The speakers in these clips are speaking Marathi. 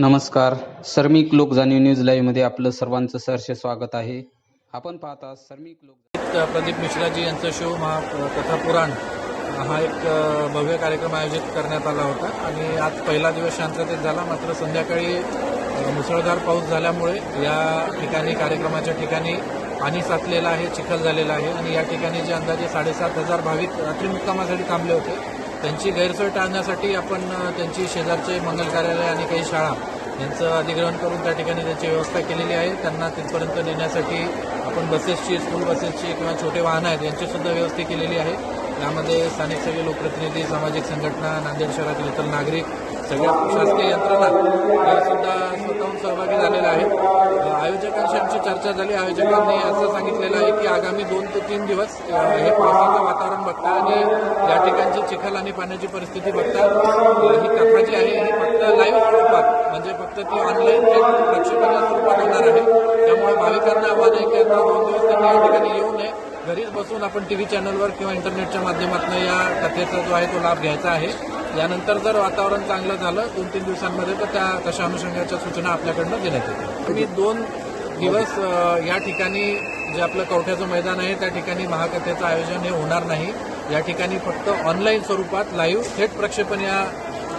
नमस्कार. सर्मिक लोक जाणीव न्यूज लाईव्हमध्ये आपलं सर्वांचं सहर्ष स्वागत आहे. आपण पाहता सर्मिक लोक प्रदीप मिश्राजी यांचं शो महा कथा पुराण हा एक भव्य कार्यक्रम आयोजित करण्यात आला होता. आणि आज पहिला दिवस शांततेत झाला. मात्र संध्याकाळी मुसळधार पाऊस झाल्यामुळे या ठिकाणी कार्यक्रमाच्या ठिकाणी पाणी साचलेलं आहे चिखल झालेला आहे. आणि या ठिकाणी जे अंदाजे साडेसात हजार भाविक रात्री मुक्कामासाठी थांबले होते. त्यांची गैरसोय टाळण्यासाठी आपण त्यांची शेजारचे मंगल कार्यालय आणि काही शाळा यांचं अधिग्रहण करून त्या ठिकाणी त्याची व्यवस्था केलेली आहे. त्यांना तिथपर्यंत नेण्यासाठी आपण बसेसची स्कूल बसेसची किंवा छोटे वाहनं आहेत यांचीसुद्धा व्यवस्था केलेली आहे. यामध्ये स्थानिक सगळे लोकप्रतिनिधी सामाजिक संघटना नांदेड शहरातील इतर नागरिक सगळ्या शासकीय यंत्रणा या सुद्धा स्वतःहून सहभागी झालेल्या आहेत. आयोजकांशी आमची चर्चा झाली. आयोजकांनी असं सांगितलेलं आहे की आगामी दोन ते तीन दिवस हे पावसाचं वातावरण बघता आणि या ठिकाणची चिखल आणि पाण्याची परिस्थिती बघता. ही कथा जी आहे ही फक्त लाईव्ह स्वरूपात म्हणजे फक्त ती ऑनलाईन प्रक्षेपणा स्वरूपात होणार आहे. त्यामुळे भाविकांना आव्हान आहे की आता दोन दिवस त्यांनी या ठिकाणी येऊ नये. घरीच बसून आपण टीव्ही चॅनलवर किंवा इंटरनेटच्या माध्यमातून या कथेचा जो आहे तो लाभ घ्यायचा आहे. यानंतर जर वातावरण चांगलं झालं दोन तीन दिवसांमध्ये तर त्या तशा अनुषंगाच्या सूचना आपल्याकडनं देण्यात येतील. मी दोन दिवस या ठिकाणी जे आपलं कवठ्याचं मैदान आहे त्या ठिकाणी महाकथेचं आयोजन हे होणार नाही. या ठिकाणी फक्त ऑनलाईन स्वरूपात लाईव्ह थेट प्रक्षेपण या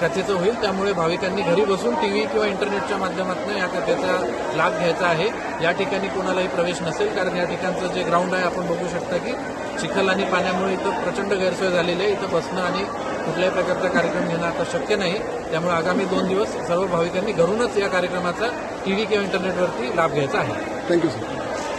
कथेचं होईल. त्यामुळे भाविकांनी घरी बसून टीव्ही किंवा इंटरनेटच्या माध्यमातून या कथेचा लाभ घ्यायचा आहे. या ठिकाणी कोणालाही प्रवेश नसेल कारण या ठिकाणचं जे ग्राउंड आहे आपण बघू शकता की चिखल आणि पाण्यामुळे इथं प्रचंड गैरसोय झालेली आहे. इथं बसणं आणि कुठल्याही प्रकारचा कार्यक्रम घेणं आता शक्य नाही. त्यामुळे आगामी दोन दिवस सर्व भाविकांनी घरूनच या कार्यक्रमाचा टीव्ही किंवा इंटरनेटवरती लाभ घ्यायचा आहे. Thank you sir